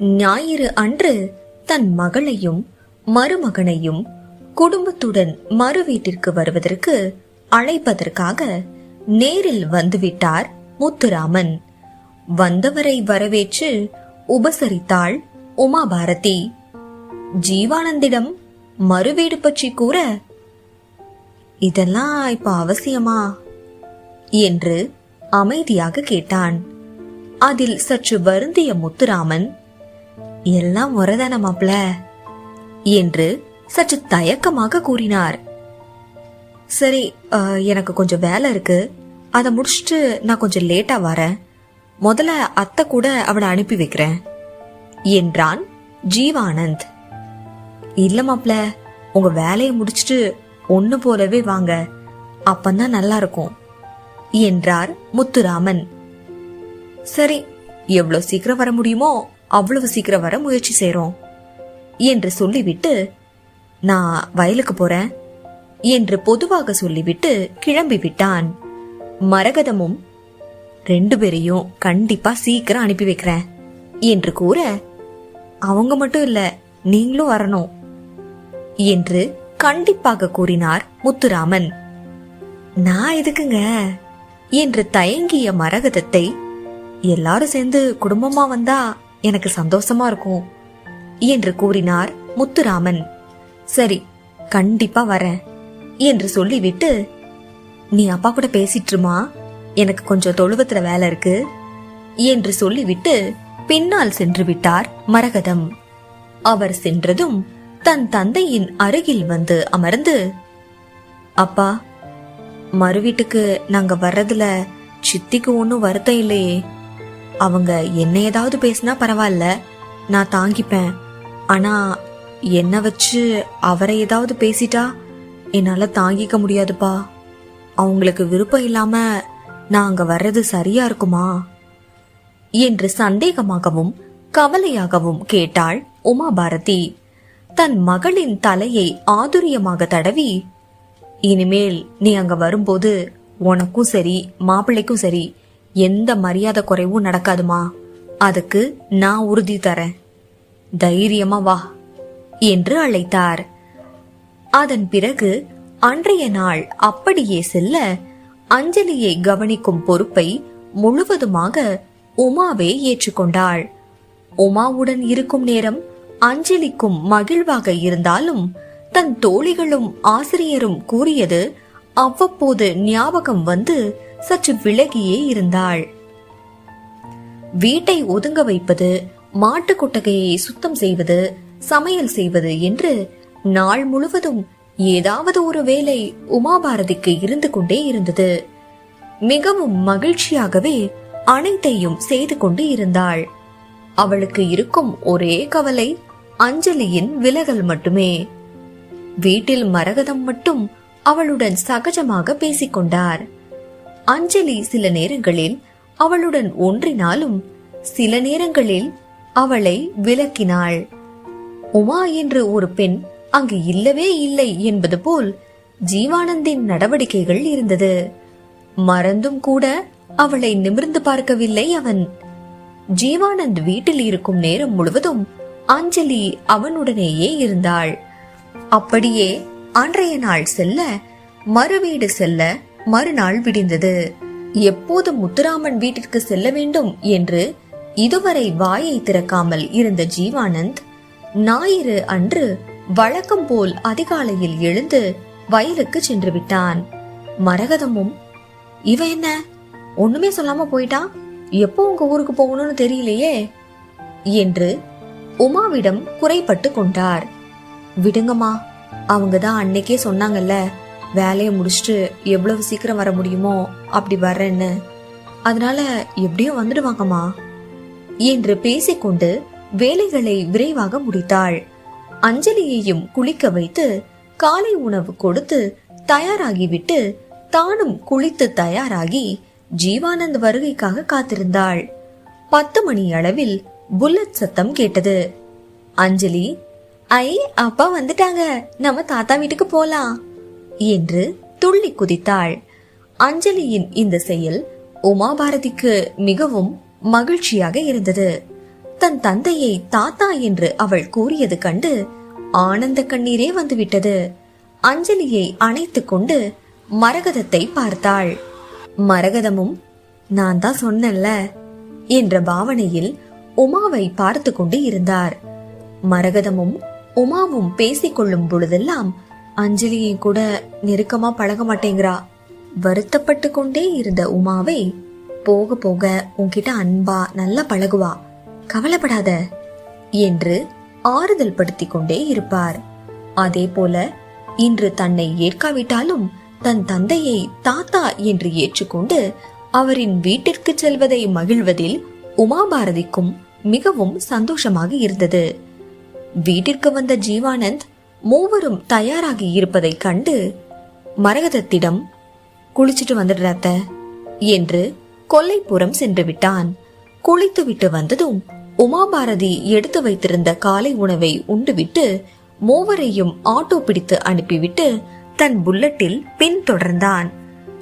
ஞாயிறு அன்று தன் மகளையும் மருமகனையும் குடும்பத்துடன் மறு வீட்டிற்கு வருவதற்கு அழைப்பதற்காக நேரில் வந்துவிட்டார் முத்துராமன். வந்தவரை வரவேற்று உபசரித்தாள் உமாபாரதி. ஜீவானந்திடம் மறுவீடு பற்றி கூற இதெல்லாம் இப்ப அவசியமா என்று அமைதியாக கேட்டான். அதில் சற்று வருந்திய முத்துராமன் எல்லாம் முறைதான மாப்ள? என்று சற்று தயக்கமாக கூறினார். சரி எனக்கு கொஞ்சம் வேலை இருக்கு. அதை முடிச்சுட்டு நான் கொஞ்சம் லேட்டா வரேன். முதல்ல அத்தை கூட அவளை அனுப்பி வைக்கிறேன் என்றான் ஜீவானந்த். இல்ல மாப்ள உங்க வேலையை முடிச்சிட்டு ஒன்னு போலவே வாங்க. அப்பந்தான் நல்லா இருக்கும் என்றார் முத்துராமன். சரி எவ்வளவு சீக்கிரம் வர முடியுமோ அவ்வளவு சீக்கிரம் வர முயற்சி செய்றோம். என்று சொல்லிவிட்டு நான் வயலுக்கு போறேன் என்று பொதுவாக சொல்லிவிட்டு கிளம்பி விட்டான். மரகதமும் ரெண்டு பேரையும் கண்டிப்பா சீக்கிரம் அனுப்பி வைக்கிறேன் என்று கூற அவங்க மட்டும் இல்ல நீங்களும் வரணும் என்று கண்டிப்பாக கூறினார் முத்துராமன். நான் எதுக்குங்க? என்று தயங்கிய மரகதத்தை எல்லாரும் சேர்ந்து குடும்பமா வந்தா எனக்கு சந்தோஷமா இருக்கும் என்று கூறினார் முத்துராமன். சரி கண்டிப்பா வரேன் என்று சொல்லிவிட்டு நீ அப்பா கூட பேசிட்டுருமா? எனக்கு கொஞ்சம் தொழுவத்துல வேலை இருக்கு என்று சொல்லிவிட்டு பின்னால் சென்று விட்டார் மரகதம். அவர் சென்றதும் தன் தந்தையின் அருகில் வந்து அமர்ந்து அப்பா மறு வீட்டுக்கு நாங்க வர்றதுல சித்திக்கு ஒன்றும் வருத்தம் இல்லையே. அவங்க என்ன ஏதாவது பேசினா பரவாயில்ல நான் தாங்கிப்பேன். ஆனா என்ன வச்சு அவரை ஏதாவது பேசிட்டா என்னால தாங்கிக்க முடியாதுப்பா. அவங்களுக்கு விருப்பம் இல்லாம நான் அங்க வர்றது சரியா இருக்குமா? என்று சந்தேகமாகவும் கவலையாகவும் கேட்டாள் உமாபாரதி. தன் மகளின் தலையை ஆதுரியமாக தடவி இனிமேல் நீ அங்க வரும்போது உனக்கும் சரி மாப்பிள்ளைக்கும் சரி எந்த மரியாதை குறைவும் நடக்காதுமா. அதுக்கு நான் உறுதி தரேன். தைரியமா வா என்று அழைத்தார். அதன் பிறகு அன்றைய நாள் அப்படியே செல்ல அஞ்சலியை கவனிக்கும் பொறுப்பை முழுவதுமாக உமாவே ஏற்றுக்கொண்டாள். உமாவுடன் இருக்கும் நேரம் அஞ்சலிக்கும் மகிழ்வாக இருந்தாலும் தன் தோழிகளும் ஆசிரியரும் கூறியது அவ்வப்போது ஞாபகம் வந்து சற்று விலகியே இருந்தாள். வீட்டை ஒதுங்க வைப்பது மாட்டு கொட்டகையை சுத்தம் செய்வது சமையல் செய்வது என்று நாள் முழுவதும் ஏதாவது ஒரு வேலை உமாபாரதிக்கு இருந்து கொண்டே இருந்தது. மிகவும் மகிழ்ச்சியாகவே அனைத்தையும் செய்து கொண்டு இருந்தாள். அவளுக்கு இருக்கும் ஒரே கவலை அஞ்சலியின் விலகல் மட்டுமே. வீட்டில் மரகதம் மட்டும் அவளுடன் சகஜமாக பேசிக்கொண்டார். அஞ்சலி சில நேரங்களில் அவளுடன் ஒன்றினாலும் சில நேரங்களில் அவளை விலக்கினாள். உமா என்று ஒரு பெண் அங்கு இல்லவே இல்லை என்பது போல் ஜீவானந்தின் நடவடிக்கைகள் இருந்தது. மறந்தும் கூட அவளை நிமிர்ந்து பார்க்கவில்லை அவன். ஜீவானந்த் வீட்டில் இருக்கும் நேரம் முழுவதும் அஞ்சலி அவனுடனேயே இருந்தாள். அப்படியே அன்றைய நாள் செல்ல மறுவீடு செல்ல மறுநாள் விடிந்தது. எப்போது முத்துராமன் வீட்டிற்கு செல்ல வேண்டும் என்று இதுவரை வாயை திறக்காமல் இருந்த ஜீவானந்த் ஞாயிறு அன்று வழக்கம் போல் அதிகாலையில் எழுந்து வயலுக்கு சென்று விட்டான். மரகதமும் இவ என்ன? ஒண்ணுமே சொல்லாம போயிட்டான் எப்போ உங்க ஊருக்கு போகணும்னு தெரியலையே? என்று உமாவிடம் குறைப்பட்டு கொண்டார். விடுங்கம்மா அவங்க தான் அன்னைக்கே சொன்னாங்கல்ல வேலையை முடிச்சுட்டு எவ்வளவு சீக்கிரம் வர முடியுமோ அப்படி வர்றேன்னு. அதனால எப்படியும் வந்துடுவாங்கம்மா. என்று பேசிக்கொண்டு வேலைகளை விரைவாக முடித்தாள். அஞ்சலியையும் குளிக்க வைத்து காலை உணவு கொடுத்து தயாராகிவிட்டு தானும் குளித்து தயாராகி ஜீவானந்த் வருகைக்காக காத்திருந்தாள். பத்து மணி அளவில் புல்லட் சத்தம் கேட்டது. அஞ்சலி ஐ அப்பா வந்துட்டாங்க. நம்ம தாத்தா வீட்டுக்கு போலாம். என்று துள்ளி குதித்தாள். அஞ்சலியின் இந்த செயல் உமாபாரதிக்கு மிகவும் மகிழ்ச்சியாக இருந்தது. தன் தந்தையை தாத்தா என்று அவள் கூறியது கண்டு ஆனந்த கண்ணீரே வந்துவிட்டது. அஞ்சலியை அணைத்துக் கொண்டு மரகதத்தை பார்த்தாள். மரகதமும் நான் தான் சொன்னேன்ல என்ற பாவனையில் உமாவை பார்த்து கொண்டு இருந்தார். மரகதமும் உமாவும் பேசிக் கொள்ளும் அஞ்சலி அஞ்சலியை கூட நெருக்கமா பழக மாட்டேங்கிறா. வருத்தப்பட்டு கொண்டே இருந்த உமாவை போக போக உன்கிட்ட அன்பா நல்லா பழகுவா. கவலைப்படாத. என்று ஆறுதல் படுத்திக் கொண்டே இருப்பார். அதே போல இன்று தன்னை ஏற்காவிட்டாலும் தன் தந்தையை தாத்தா என்று ஏற்றுக்கொண்டு அவரின் வீட்டிற்கு செல்வதை மகிழ்வதில் உமாபாரதிக்கும் மிகவும் சந்தோஷமாக இருந்தது. வீட்டிற்கு வந்த ஜீவானந்த் மூவரும் தயாராகி இருப்பதைக் கண்டு மரகதத்திடம் குளிச்சிட்டு வந்துடுறாத்த என்று கொல்லைப்புறம் சென்று விட்டான். குளித்துவிட்டு வந்ததும் உமாபாரதி எடுத்து வைத்திருந்த காலை உணவை உண்டுவிட்டு மூவரையும் ஆட்டோ பிடித்து அனுப்பிவிட்டு தன் புல்லட்டில் பின்தொடர்ந்தான்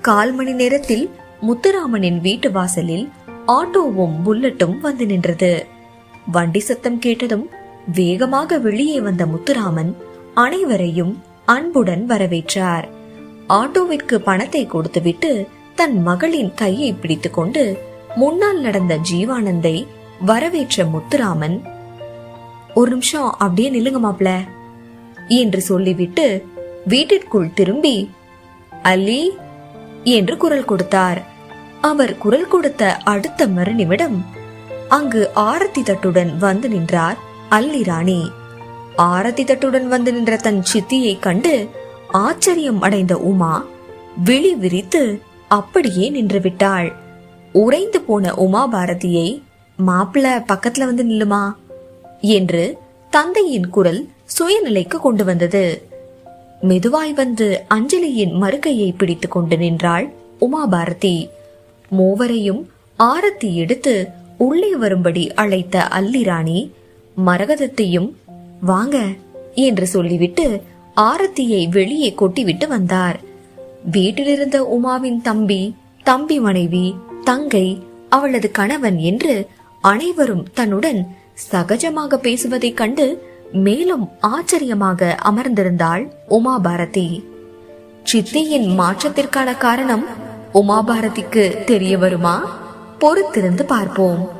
கால் மணி நேரத்தில் முத்துராமனின் வீட்டு வாசலில் ஆட்டோவும் புல்லட்டும் வந்து நின்றது. வண்டி சத்தம் கேட்டதும் வேகமாக வெளியே வந்த முத்துராமன் அனைவரையும் அன்புடன் வரவேற்றார். ஆட்டோவிற்கு பணத்தை கொடுத்துவிட்டு தன் மகளின் கையை பிடித்துக்கொண்டு முன்னால் நடந்த ஜீவானந்தை வரவேற்ற முத்துராமன் ஒரு நிமிஷம் அப்படியே நில்லுங்க மாப்ள என்று சொல்லிவிட்டு வீட்டிற்குள் திரும்பி அல்லி என்று குரல் கொடுத்தார். அவர் குரல் கொடுத்த அடுத்த மறுநிமிடம் அங்கு ஆரத்தி தட்டுடன் வந்து நின்றார் அல்லி ராணி ஆரத்தி தட்டுடன் வந்து நின்ற தன் சித்தியை கண்டு ஆச்சரியம் அடைந்த உமா விழி விரித்து அப்படியே நின்று விட்டாள். உறைந்து போன உமா பாரதியை மாப்பிள பக்கத்துல வந்து நில்லுமா என்று தந்தையின் குரல் சுயநிலைக்கு கொண்டு வந்தது. மெதுவாய் வந்து அஞ்சலியின் மறுக்கையை பிடித்து கொண்டு நின்றாள் உமா பாரதி. மூவரையும் ஆரத்தி எடுத்து உள்ளே வரும்படி அழைத்த அல்லிராணி மரகதத்தையும் வாங்க என்று சொல்லிவிட்டு ஆரத்தியை வெளியே கொட்டிவிட்டு வந்தார். வீட்டிலிருந்த உமாவின் தம்பி தம்பி மனைவி தங்கை அவளது கணவன் என்று அனைவரும் தன்னுடன் சகஜமாக பேசுவதைக் கண்டு மேலும் ஆச்சரியமாக அமர்ந்திருந்தாள் உமா பாரதி சித்தியின் மாற்றத்திற்கான காரணம் உமா பாரதிக்கு தெரிய வருமா? பொறுத்திருந்து பார்ப்போம்.